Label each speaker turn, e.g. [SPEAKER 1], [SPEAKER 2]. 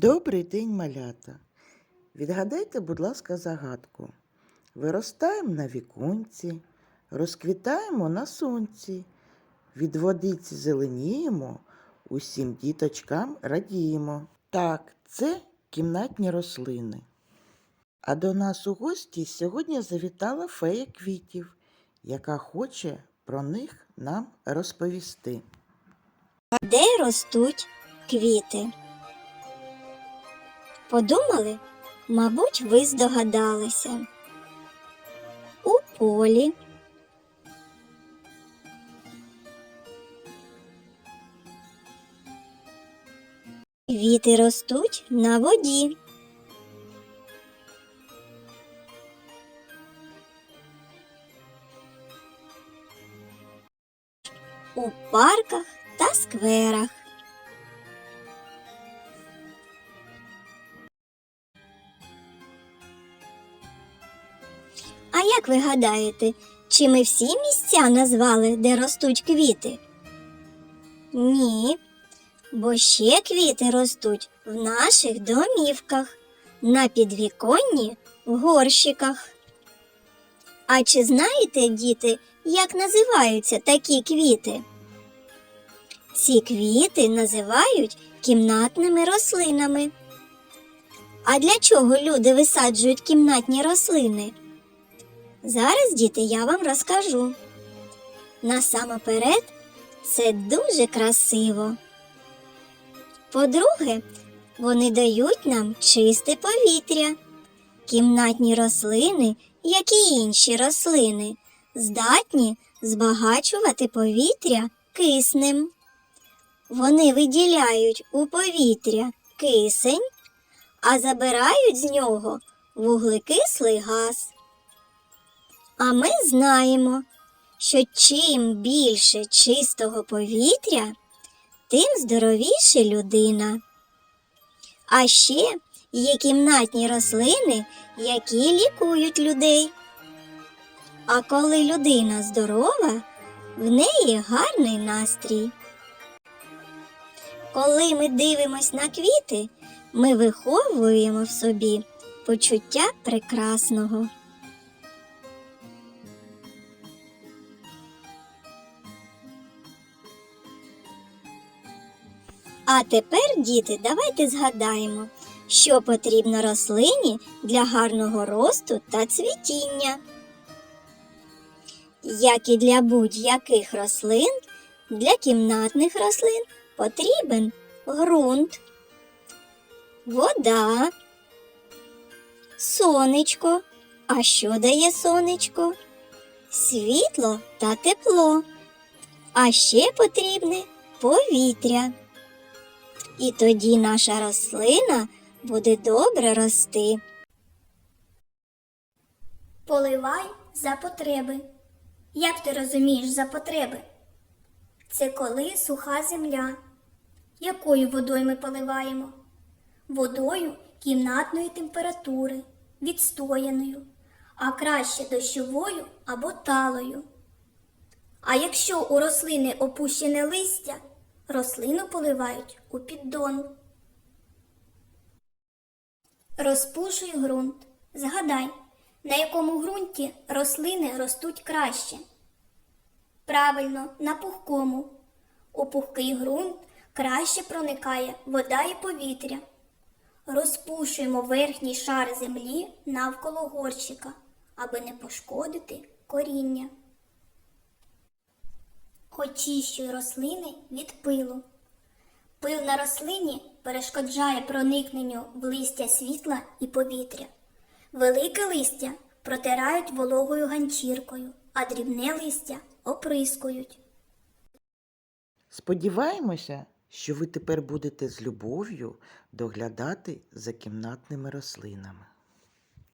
[SPEAKER 1] Добрий день, малята. Відгадайте, будь ласка, загадку. Виростаємо на віконці, розквітаємо на сонці, від водиці зеленіємо, усім діточкам радіємо. Так, це кімнатні рослини. А до нас у гості сьогодні завітала фея квітів, яка хоче про них нам розповісти.
[SPEAKER 2] Де ростуть квіти? Подумали? Мабуть, ви здогадалися. У полі. Квіти ростуть на воді. У парках та скверах. А як ви гадаєте, чи ми всі місця назвали, де ростуть квіти? Ні, бо ще квіти ростуть в наших домівках, на підвіконні в горщиках. А чи знаєте, діти, як називаються такі квіти? Ці квіти називають кімнатними рослинами. А для чого люди висаджують кімнатні рослини? Зараз, діти, я вам розкажу. Насамоперед, це дуже красиво. По-друге, вони дають нам чисте повітря. Кімнатні рослини, як і інші рослини, здатні збагачувати повітря киснем. Вони виділяють у повітря кисень, а забирають з нього вуглекислий газ. А ми знаємо, що чим більше чистого повітря, тим здоровіше людина. А ще є кімнатні рослини, які лікують людей. А коли людина здорова, в неї гарний настрій. Коли ми дивимось на квіти, ми виховуємо в собі почуття прекрасного. А тепер, діти, давайте згадаємо, що потрібно рослині для гарного росту та цвітіння. Як і для будь-яких рослин, для кімнатних рослин потрібен ґрунт, вода, сонечко. А що дає сонечко? Світло та тепло. А ще потрібне повітря. І тоді наша рослина буде добре рости.
[SPEAKER 3] Поливай за потреби. Як ти розумієш за потреби? Це коли суха земля. Якою водою ми поливаємо? Водою кімнатної температури, відстояною, а краще дощовою або талою. А якщо у рослини опущене листя, рослину поливають у піддон. Розпушуй ґрунт. Згадай, на якому ґрунті рослини ростуть краще. Правильно, на пухкому. У пухкий ґрунт краще проникає вода і повітря. Розпушуємо верхній шар землі навколо горщика, аби не пошкодити коріння. Очищуй рослини від пилу. Пил на рослині перешкоджає проникненню в листя світла і повітря. Велике листя протирають вологою ганчіркою, а дрібне листя оприскують.
[SPEAKER 1] Сподіваємося, що ви тепер будете з любов'ю доглядати за кімнатними рослинами.